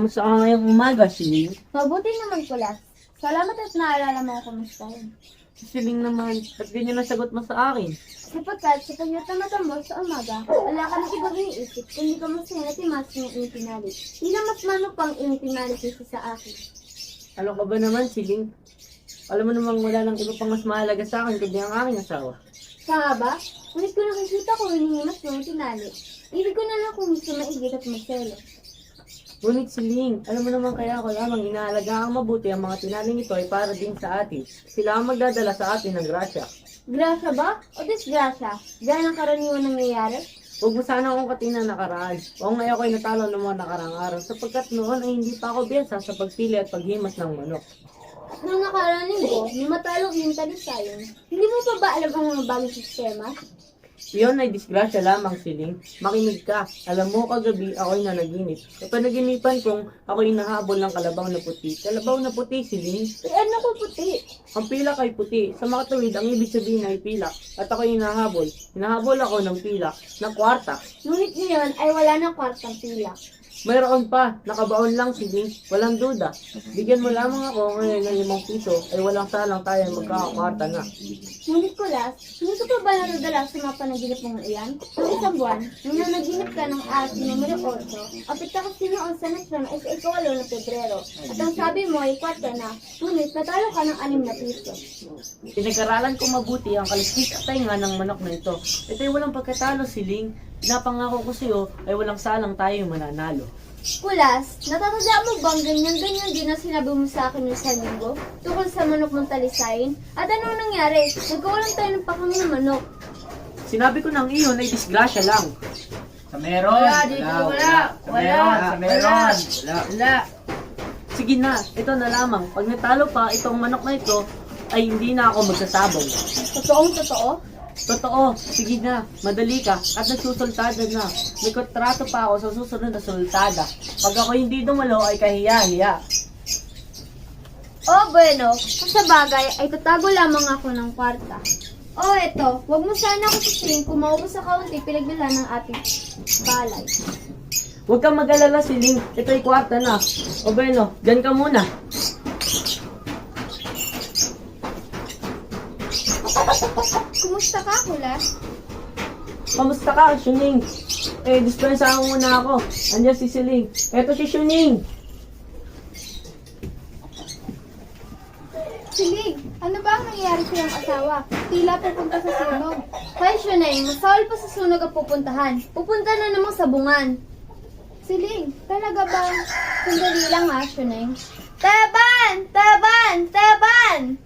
Kamusta ka ngayong umaga, Siling? Mabuti naman kulas. Salamat at naalala mo ako kumustahin. Siling naman, ba't ganyan ang sagot mo sa akin? Sapagkat sa pagyatamatan mo sa umaga, wala ka nang ibang iniisip kundi ka masaya na timas ng iyong pinalit. Hindi na mas mano pang iyong pinalit kaysa sa akin. Ano ka ba naman, Siling? Alam mo namang wala nang iba pang mas mahalaga sa akin kundi ang aking asawa. Sa ba? Ngunit ko nakikita ko hinihimas mo ang pinalit. Ibig ko na lang kung gusto maigit at maselo. Ngunit Siling, alam mo naman kaya ako lamang inaalaga ang mabuti ang mga tinaling ito ay para din sa atin. Sila ang magdadala sa atin ng grasya. Grasya ba? O disgrasya? Gaya ng karaniwan nangyayari? Huwag mo sana akong katina nakaraan. O ngayon ako ay natalo ng mga nakarang araw sapagkat noon ay hindi pa ako biyasa sa pagpili at paghimas ng manok. Nung nakaraan linggo, nung matalong iyong talisayon, hindi mo pa ba alam ang mga bagong sistema? Iyon ay disgrasya lamang, Siling. Makinig ka. Alam mo, kagabi ako'y nanaginip. Sa panaginipan kong ako'y nahabol ng kalabaw na puti. Kalabaw na puti, Siling. Eh, ano ko puti? Ang pilak ay puti. Sa makatuwid, ang ibig sabihin ay pilak. At ako'y hinahabol. Hinahabol ako ng pilak na kwarta. Ngunit ngayon ay wala ng kwartang pila. Mayroon pa, nakabaon lang Siling. Walang duda. Bigyan mo lamang ako ngayon ng limang piso ay walang salang tayo magkakakwarta na. Ngunit kulas, ko pa ba nadadala sa mga panaginip mong iyan? Noong isang buwan, nung nanaginip ka ng araw numero 8, apit ako sinoon sa nasyon ay sa ikawalo ng Pebrero. At ang sabi mo ay kwarta na, ngunit natalo ka ng anim na piso. Pinag-aralan ko mabuti ang kaliskis at tainga ng manok na ito. Ito'y walang pagkatalo, Siling. Pinapangako ko sa'yo ay walang salang tayo mananalo. Kulas, natatanda mo bang ganyan-ganyan din ang sinabi mo sa akin sa linggo tungkol sa manok mong talisayin? At anong nangyari? Nagkawalan tayo ng pakang na manok. Sinabi ko ng iyon ay disgrasya lang. Sa meron. Wala, dito, wala. Sa meron. Sa meron. Wala. Wala. Sige na, ito na lamang. Pag natalo pa itong manok na ito, ay hindi na ako magsasabong. Totoong totoo? Totoo, sige na, madali ka, at nagsusultada na. May kontrato pa ako sa susunod na sultada. Pag ako hindi dumalo ay kahiya-hiya. Oh, bueno. Kung sa bagay, ay tatago lamang ako ng kwarta. Oh, eto. Huwag mo sana ako sisihin kung maubos sa kaunti pinagbila ng ating balay. Huwag kang mag-alala, Siling. Ito'y kwarta na. O bueno, dyan ka muna. Kumusta ka, Kulas? Kamusta ka, Shuning? Eh, dispensahan mo muna ako. Andiyan si Siling. Eto si Shuning. Silig, ano ba ang nangyayari sa iyong asawa? Tila pupunta sa sunog. Kaya Shunay, masawal pa sa sunog ang pupuntahan. Pupunta na namang sa bungan. Siling, talaga ba? Sandali lang ha, Shunay. Taban! Taban! Taban!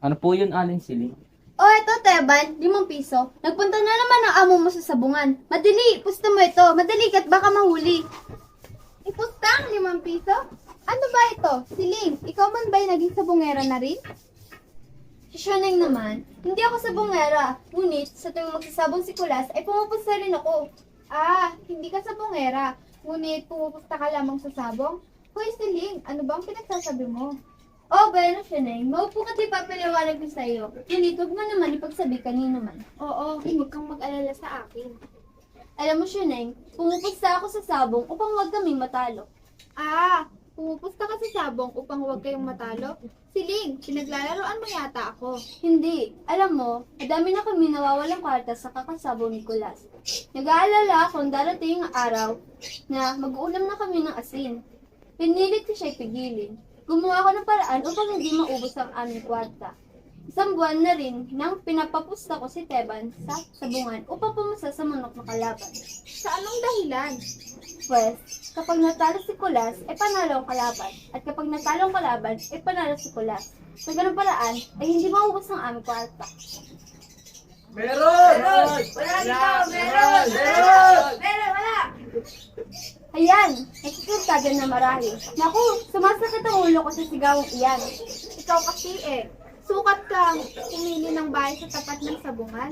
Ano po yun, Alin Siling? O, oh, ito, Teban, limang piso. Nagpunta na naman ang amo mo sa sabungan. Madali, pusta mo ito. Madali ka't baka mahuli. Ipusta ang limang piso? Ano ba ito? Siling, ikaw man ba'y naging sabungera na rin? Si Shoneng naman, hindi ako sabungera. Ngunit, sa tuwing magsasabong si Kulas, ay pumupusta rin ako. Ah, hindi ka sabungera. Ngunit, pumupusta ka lamang sa sabong? Hoy, Siling, ano ba ang pinagsasabi mo? Oh, bueno, Shoneng. Maupo ka di papaliwanag ko sa iyo. Ngunit, huwag mo naman ipagsabi kanino man. Oo, huwag kang mag-alala sa akin. Alam mo, Shoneng, pumupusta ako sa sabong upang huwag kaming matalo. Ah, pumupusta ka sa sabong upang huwag kayong matalo? Siling, pinaglalaroan mo yata ako. Hindi. Alam mo, madami na kami nawawalang kwarta sa kakasabong ni Kulas. Nag-aalala akong darating ang araw na mag-uulam na kami ng asin. Pinilit ko siya'y pigilin. Gumawa ako ng paraan upang hindi maubos ang aming kwarta. Isang buwan na rin nang pinapapusta ko si Teban sa sabungan upang pumusta sa manok na kalaban. Sa anong dahilan? Pwes, kapag natalo si Kulas, ay panalo ang kalaban. At kapag natalo ang kalaban, ay panalo si Kulas. Sa ganung paraan, ay hindi maubos ang aming kwarta. Meron! Wala dito! Meron! Meron! Meron, wala! Ayan, nagsisintagan na marahil. Naku, sumasakit ang ulo ko sa sigawang iyan. Ikaw kasi eh, sukat kang pumili ng bahay sa tapat ng sabungan.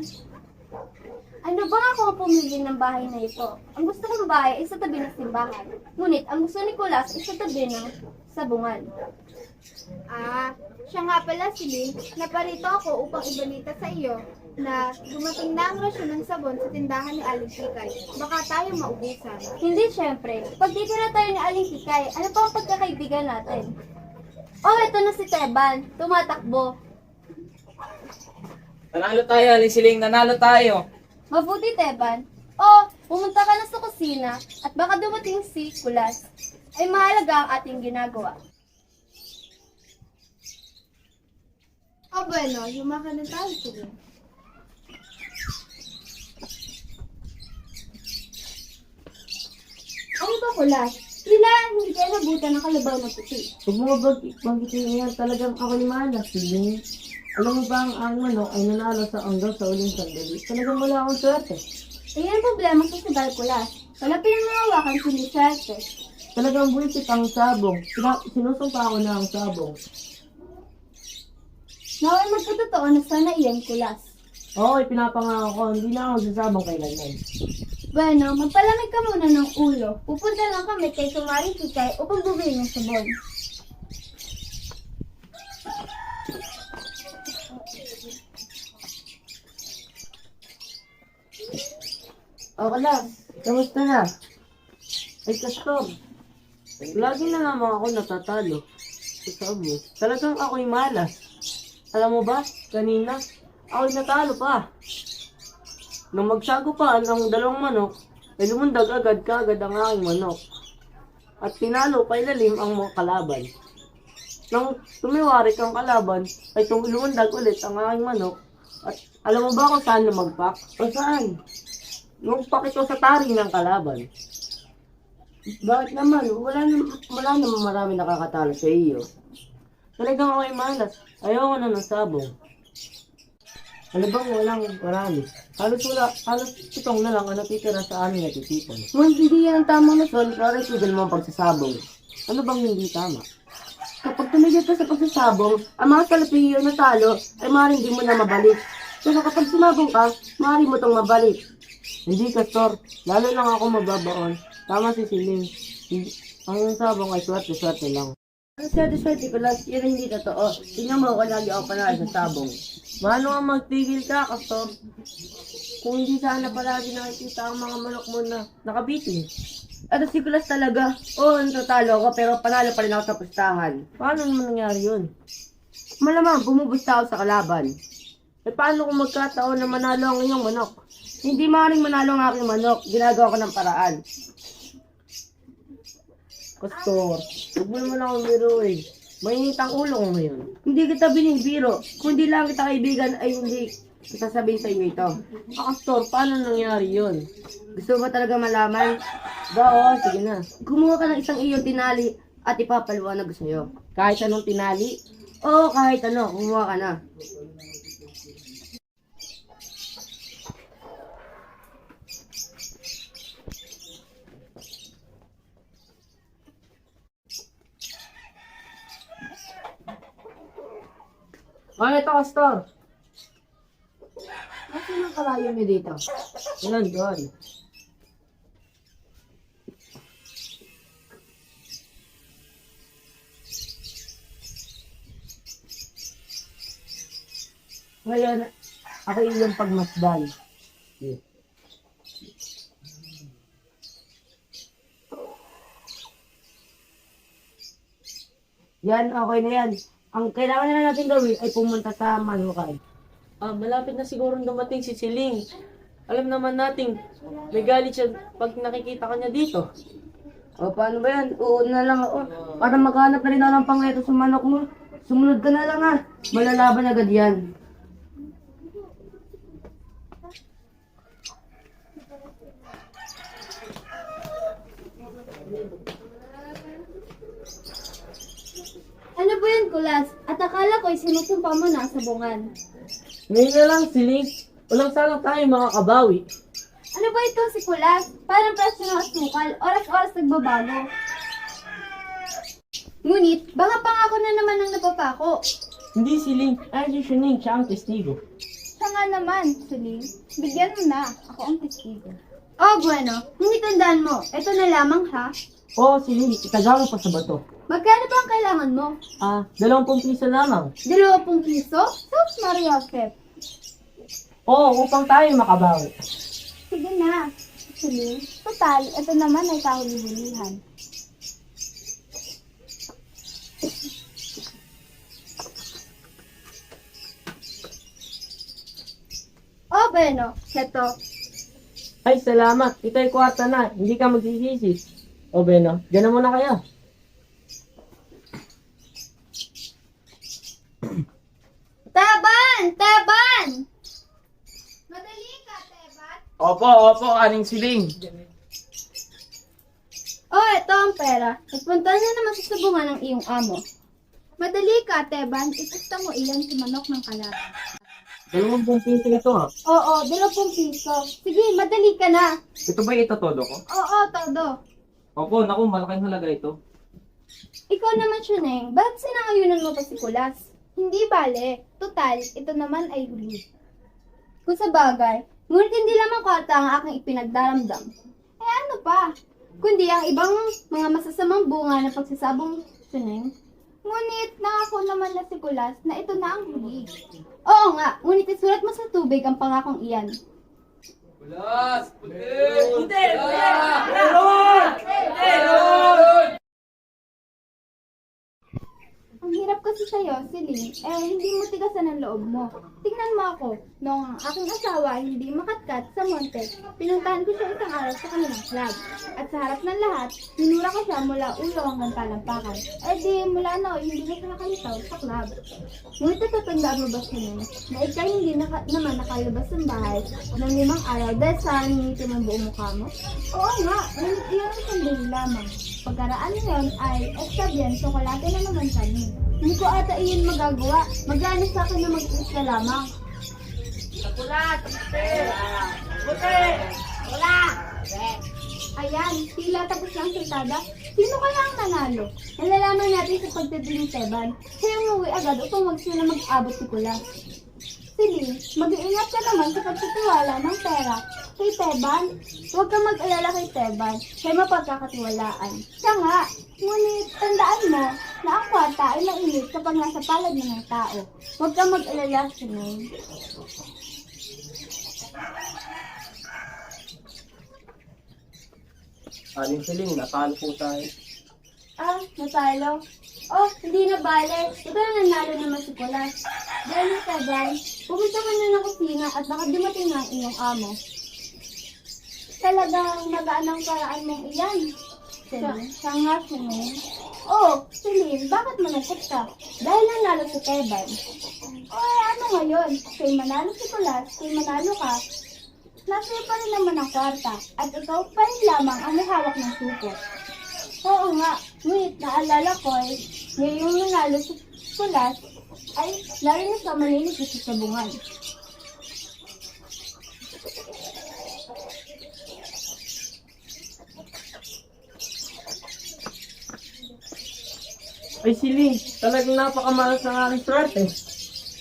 Ano ba ako pumili ng bahay na ito? Ang gusto kong bahay ay sa tabi ng simbahan. Ngunit ang gusto ni Kulas ay sa tabi ng sabungan. Ah, siya nga pala si Ling. Naparito ako upang ibalita sa iyo na dumating na ang rasyon ng sabon sa tindahan ni Aling Tikay. Baka tayo maubusan. Hindi syempre. Pag titira tayo ni Aling Kikay, ano pa ang pagkakaibigan natin? Oh, ito na si Teban. Tumatakbo. Nanalo tayo, Aling Siling. Nanalo tayo. Mabuti, Teban. Oh, pumunta ka na sa kusina at baka dumating si Kulas. Ay mahalaga ang ating ginagawa. Bueno, yumaka na tayo Ling. Ano ba, Kulas? Tila hindi kayo nabutan ng kalabaw na puti. Huwag mo bag banggitin yan, talagang ako ni Mana, siling. Alam mo ba ang aking manok ay nanalo sa hanggang sa uling sandali? Talagang wala akong swerte. Ayan ang problema sa Sigal Kulas. Wala pinangawakan si Lisarte. Talagang buwisit ang sabong. Sina- sinusumpa ako na ang sabong. Naway magkatotoo na sana iyan Kulas. Oo, pinapangako ko, hindi na ako sasabong kailanman. Bueno, magpalamig ka muna ng ulo. Pupunta lang kami kay Sumaring Kikay upang bumili ng sabon. Okay lang, kamusta na? Ay, custom. Lagi na naman ako natatalo. Sabi, talagang ako'y malas. Alam mo ba, kanina, ako'y natalo pa. Nung magsago pa ang dalawang manok, ay lumundag agad kagad ang aking manok. At tinalo pa ilalim ang mga kalaban. Nang tumiwarik ang kalaban, ay lumundag ulit ang aking manok. At alam mo ba kung saan lumagpak? O saan? Yung pakito sa tari ng kalaban. Bakit naman? Wala naman, wala naman marami nakakatalo sa iyo. Talagang ako'y malas. Ayoko na ng sabong. Ano bang walang marami? Halos wala, halos itong na lang ang natitira sa aming natitipon. Ngunit hindi yan ang tamang rason para itugal mo ang pagsasabong. Ano bang hindi tama? Kapag tumigil ka sa pagsasabong, ang mga kalapiyo na talo ay maaaring di mo na mabalik. Pero kapag sumabong ka, maaari mo itong mabalik. Hindi ka, Sor. Lalo lang ako mababaon. Tama si Siling. Hindi- Ang sabong ay swerte-swerte lang. Ang swerte-swerte ko lang, yun ang hindi totoo. Tingnan mo ako lagi ako panalo sa sabong. Paano nga magtigil ka, Kastor? Kung hindi sana palagi nakikita ang mga manok mo na nakabitin. At si Kulas talaga, oo, oh, natatalo ako pero panalo pa rin ako sa pustahan. Paano naman nangyari yun? Malamang, bumubusta ako sa kalaban. Eh paano kung magkataon na manalo ang inyong manok? Hindi maaaring manalo ang aking manok. Ginagawa ko ng paraan. Pastor, huwag mo naman akong biruin. Mainit ang ulo ko ngayon. Hindi kita binibiro. Kung di lang kita kaibigan ay hindi kita sabihin sa inyo ito. Ah, Pastor, paano nangyari yun? Gusto mo ba talaga malaman? Ba, oo, sige na. Kumuha ka ng isang iyong tinali at ipapaliwanag ko sa'yo. Kahit anong tinali? Oo, kahit ano. Kumuha ka na. Ano ito, Pastor? Nasaan ang kalayo niyo dito? Yan, doon. Ngayon, ako yung pagmasdan. Yan, okay na yan. Ang kailangan na natin gawin ay pumunta sa Manukan. Ah, malapit na siguro dumating si Siling. Alam naman nating may galit siya pag nakikita ka niya dito. O, paano ba yan? Oo na lang ako. Para maghanap na rin ako ng pangreto sa manok mo. Sumunod ka na lang ha. Malalaban agad yan. Kulas? At akala ko'y sinusumpa mo na sa bungan. Ngayon na lang, Siling. Walang sana tayo makakabawi. Ano ba ito si Kulas? Parang presyo ng asukal. Oras-oras nagbabago. Ngunit, baka pangako na naman ang napapako. Hindi Siling. Ay, si Siling. Siya ang testigo. Siya nga naman, Celine. Bigyan mo na. Ako ang testigo. Oh, bueno. Hindi tandaan mo. Ito na lamang, ha? Oo, Siling, itaga mo pa sa bato. Magkano ba ang kailangan mo? Ah, dalawampung piso lamang. Dalawapung piso? Sus, Maria Joseph. Oo, upang tayo makabawi. Sige na. Celine, total, ito naman ay kahuli-hulihan. Oh, bueno. Ito. Ay, salamat. Ito'y kwarta na. Hindi ka magsisisi. O, Beno, dyan na muna kayo. Taban! Taban! Madali ka, Tebat. Opo, opo, aling siling. Oh, ito ang pera. Nagpunta na naman sa sabungan ng iyong amo. Madali ka, Teban. Ipista mo iyan si manok ng kalaban. Dalawampung piso ito, ha. Oo, dalawapung piso. Sige, madali ka na. Ito ba ito todo ko? Oo, todo. Opo, naku, malaking halaga ito. Ikaw naman, Shuneng. Bakit sinangayunan mo pa si Kulas? Hindi bale. Total, ito naman ay huli. Kung sa bagay, ngunit hindi lamang kwarta ang aking ipinagdaramdam. Eh ano pa? Kundi ang ibang mga masasamang bunga ng pagsasabong Shuneng. Ngunit nangako naman na si Kulas na ito na ang huli. Oo nga, ngunit isulat mo sa tubig ang pangakong iyan. Bulas! Puti! Puti! Meron! Meron! Ang hirap kasi sa'yo, Celine, eh hindi mo tigasan ang loob mo. Tingnan mo ako, noong ang aking asawa hindi makatkat sa monte, pinuntahan ko siya isang araw sa kanilang club. At sa harap ng lahat, minura ko siya mula ulo hanggang talampakan. Eh di mula noon, hindi na siya nakalitaw sa club. Ngunit natatandaan mo ba siya na ikaw hindi naka, naman nakalabas ng bahay ng limang araw dahil sa nangingitim ang buong mukha mo? Oo nga, iyon ang sandali lamang. Pagkaraan ngayon ay establyan, tsokolate na naman kami. Hindi ko ata iyon magagawa. Magana sa akin na mag-iis ka lamang. Ayan, tila tapos lang siltada. Sino kaya ang nanalo? Nalalaman natin sa pagtitiling Teban. Siya yung umuwi agad upang wag sila mag-abot si Kulas. Celine, mag-iingat ka naman sa pagtitiwala ng pera kay Teban. Huwag kang mag-alala kay Teban. Siya mapagkakatiwalaan. Siya nga, ngunit tandaan mo na ang kwarta ay mainit kapag nasa palad ng mga tao. Huwag kang mag-alala, Celine. Aling Siling, natalo po tayo. Ah, natalo. Oh, hindi na bale. Ito na nanalo naman si Kulas. Dahil sa Teban, pumunta ka na ng kusina at baka dumating na ang iyong amo. Talagang magaan ang paraan mong iyan. Celine, siya nga, Celine. Oh, Celine, bakit malungkot ka? Dahil nanalo si Teban. O eh, ano ngayon? Kay manalo si Kulas, kay manalo ka, nasa pa rin naman ang kwarta, at ikaw pa rin lamang ang may hawak ng suko. Oo nga, ngunit naalala ko eh, ngayong nanalo si Kulas, ay lalo na sa malinis sa sabungan. Ay, Siling, talagang napakamalas ng aking swerte.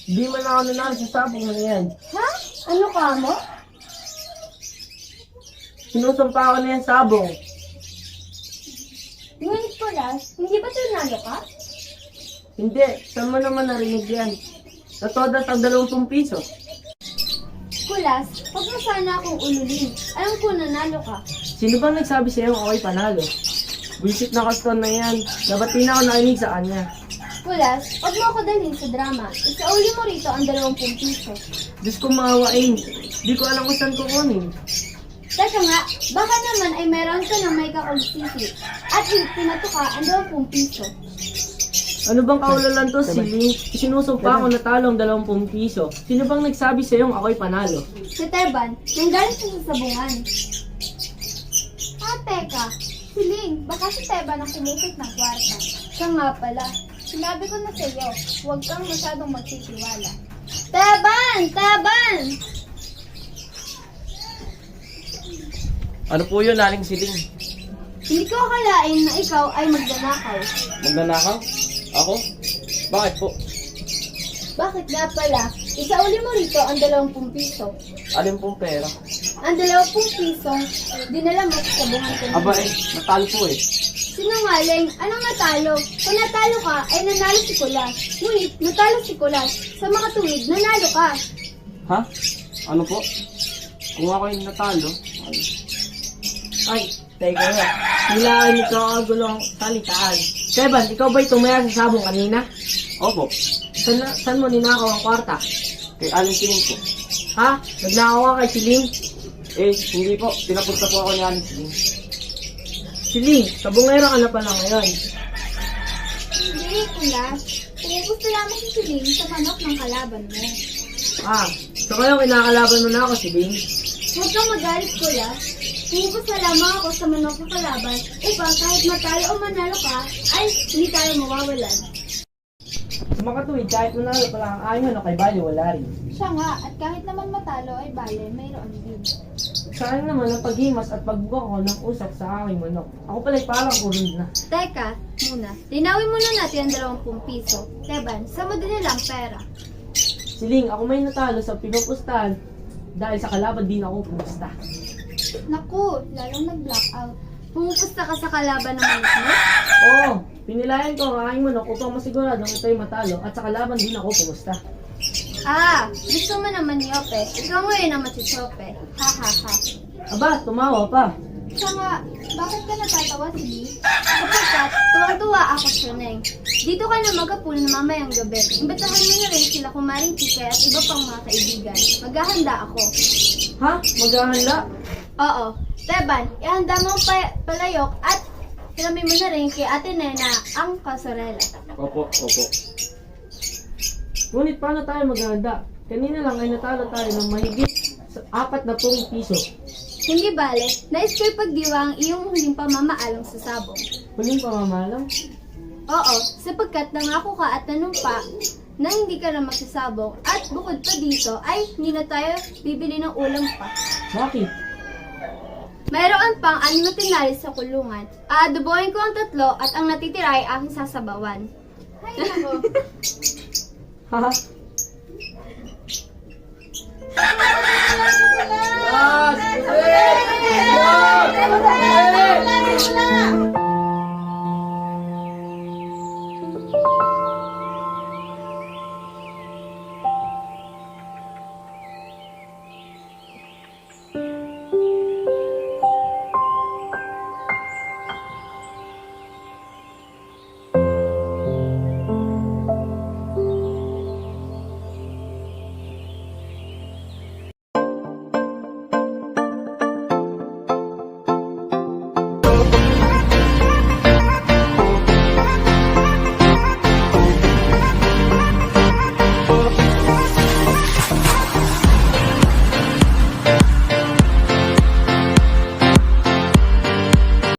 Hindi man ako nanalo sa sabong na yan. Ha? Ano ka mo? Sinusumpa ako na yan sabong. Ngunit Kulas, hindi ba nanalo ka? Hindi, saan mo naman narinig yan? Natodas ang dalawampung piso. Kulas, huwag mo sana akong ululin. Alam ko nanalo ka. Sino bang nagsabi sa'yo ako'y panalo? Visit na kaston na yan. Dapat di na ako nainig sa kanya. Kulas, huwag mo ako dalhin sa drama. Isauli mo rito ang dalawampung piso. Diyos ko maawain. Di ko alam kung saan kukunin. Teka nga, baka naman ay meron ka ng may kakulisisi. At pinato ka ang dalawampung piso. Ano bang kaulalan to, Siling? Sinusumpa ako na talo ang dalawampung piso. Sino bang nagsabi sa'yo ako'y panalo? Si Teban, nanggaling siya sa sabungan. Ah, teka, Siling, baka si Teba ang kumusot ng kwarta. Siya nga pala. Sinabi ko na sa iyo, huwag kang masyadong magtitiwala. Teban! Teban! Ano po yun, aling siling? Hindi ko akalain na ikaw ay magdanakaw. Magnanakaw? Ako? Bakit po? Bakit nga pala? Isauli mo rito ang 20 piso. Alin pong pera? Ang 20 piso, dinala mo sa sabungan ko. Aba eh, natalo po eh. Sinungaling, anong natalo? Kung natalo ka, ay nanalo si Kulas. Ngunit, natalo si Kulas. Sa makatuwid, nanalo ka. Ha? Ano po? Kung ako yung natalo, ay, Ay, teka nga. Hilaan niyo ka ang gulong salitaan. Seban, ikaw ba'y tumaya sa sabong kanina? opo, San, saan mo ninakaw ang kwarta? kay Aling Siling po. Ha? Nagnakaw ka kay Siling? Eh, hindi po, pinapunta po ako ni Aling Siling. Siling, sabungero ka na pala ngayon. Hindi, Kulas. Pumupusto lamang si Siling sa manok ng kalaban mo. Ah, so kayo kinakalaban mo na ako, Siling? Huwag kang magalit, Kulas. Pumupusto lamang ako sa manok ng kalaban upang kahit matalo o manalo ka, ay hindi tayo mawawalan. Makatuwid, kahit manalo pala ang ayaw no kay Bali, wala rin. Siya nga, at kahit naman matalo ay bale, mayroon din. Saan naman ang paghimas at pagbuka ko ng usap sa aking manok? Ako pala'y parang kurund na. Teka, muna. Linawin muna natin ang 20 piso. Teban, sa mo din nilang pera. Siling, ako may natalo sa pinupustahan dahil sa kalaban din ako pumusta. Naku, lalong nag-blackout. Pumupusta ka sa kalaban ng manok mo? Oo, pinilayan ko ang aking manok upang masiguradong ito'y matalo at sa kalaban din ako pumusta. Ah, gusto mo naman ni Ope. Ikaw ngayon ang masisope. Ha ha ha. Aba, tumawa pa. Nga, bakit ka natatawa, Siling? Kapagkat, tuwang-tuwa ako sa Neng. Dito ka na magapun na mamayang gabi. Imbatahan mo na rin sila kumaring tike at iba pang mga kaibigan. Maghahanda ako. Ha? Maghahanda? Oo. Teban, ihanda mo ang pa- palayok at Ilamin mo na rin kay Ate Nena ang kasorela. Opo, opo. Ngunit paano tayo maghahanda? Kanina lang ay natalo tayo ng mahigit sa apat na pong piso. Hindi bale, nais ko'y pagdiwa ang iyong huling pamamaalam sa sabong. Huling pamamalang? Oo, sapagkat nangako ka at nanumpa na hindi ka na magsasabong at bukod pa dito ay hindi na tayo bibili ng ulam pa. Bakit? Mayroon pang anim na tinali sa kulungan. Aadobohin ko ang tatlo at ang natitira ay aking sasabawan. Ay, nako. Haha. Ah, sige!